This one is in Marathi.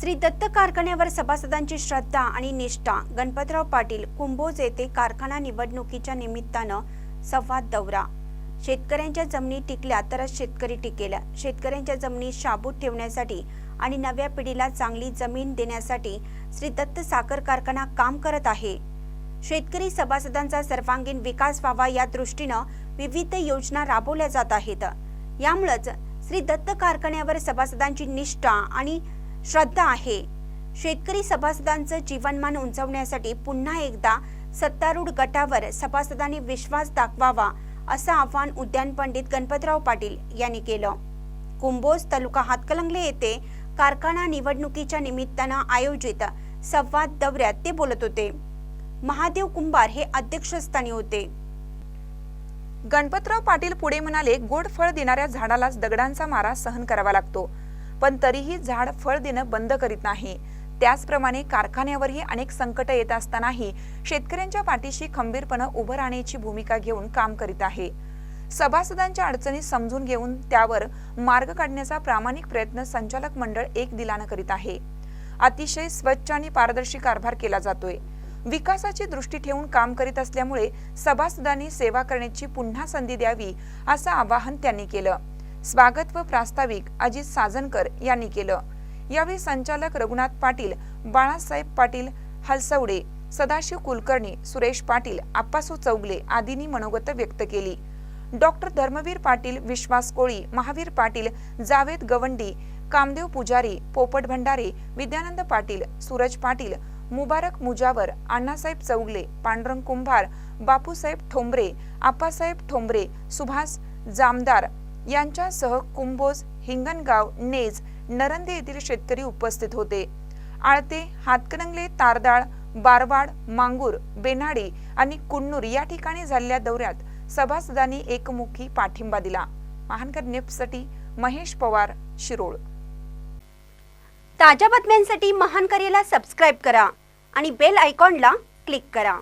श्री दत्त कारखान्यावर सभासदांची श्रद्धा आणि निष्ठा. गणपतराव पाटील कुंभोज येथे कारखाना निवडणुकीच्या निमित्तानं संवाद दौरा. शेतकऱ्यांच्या जमिनी टिकल्या तरच शेतकरी टिकेल. शेतकऱ्यांच्या जमिनी शाबूत ठेवण्यासाठी आणि नव्या पिढीला चांगली जमीन देण्यासाठी श्री दत्त साखर कारखाना काम करत आहे. शेतकरी सभासदांचा सर्वांगीण विकास व्हावा या दृष्टीनं विविध योजना राबवल्या जात आहेत. यामुळेच श्री दत्त कारखान्यावर सभासदांची निष्ठा आणि श्रद्धा आहे. शेतकरी सभासदांचं जीवनमान उंचावण्यासाठी पुन्हा एकदा सत्तारूढ गटावर सभासदांनी विश्वास दाखवावा असं आवाहन उद्यान पंडित गणपतराव पाटील यांनी केलं. कुंभोज तालुका हातकलंगले येथे कारखाना निवडणुकीच्या निमित्तानं आयोजित संवाद दौऱ्यात ते बोलत होते. महादेव कुंभार हे अध्यक्षस्थानी होते. गणपतराव पाटील पुढे म्हणाले गोड फळ देणाऱ्या झाडालाच दगडांचा मारा सहन करावा लागतो. पण तरीही झाड फळ देणं बंद करीत नाही. त्याचप्रमाणे कारखान्यावरही अनेक संकट येत असतानाही शेतकऱ्यांच्या पाठीशी खंबीरपणे उभं राहण्याची भूमिका घेऊन काम करीत आहे. सभासदांच्या अडचणी समजून घेऊन त्यावर मार्ग काढण्याचा प्रामाणिक प्रयत्न संचालक मंडळ एक दिलानं करीत आहे. अतिशय स्वच्छ आणि पारदर्शी कारभार केला जातोय. विकासाची दृष्टी ठेवून काम करीत असल्यामुळे सभासदांनी सेवा करण्याची पुन्हा संधी द्यावी असं आवाहन त्यांनी केलं. स्वागत व प्रास्ताविक अजित साजनकर यांनी केलं. यावेळी संचालक रघुनाथ पाटील बाळासाहेब पाटील हलसवडे सदाशिव कुलकर्णी सुरेश पाटील आप्पासू चौगले आदींनी मनोगत व्यक्त केली. डॉक्टर धर्मवीर पाटील विश्वास कोळी महावीर पाटील जावेद गवंडी कामदेव पुजारी पोपट भंडारे विद्यानंद पाटील सूरज पाटील मुबारक मुजावर अण्णासाहेब चौगले पांडुरंग कुंभार बापूसाहेब ठोंबरे आप्पासाहेब ठोंबरे सुभाष जामदार यांच्यासह कुंभोज हिंगणगाव नेज नरंदे येथील शेतकरी उपस्थित होते. आळते हातकणंगले तारदाळ बारवाड मांगूर बेनाडी आणि कुन्नूर या ठिकाणी झालेल्या दौऱ्यात सभासदांनी एकमुखी पाठिंबा दिला. महानकर नेपसाठी महेश पवार शिरोळ. ताज्या बातम्यांसाठी महान सबस्क्राईब करा आणि बेल आयकॉनला क्लिक करा.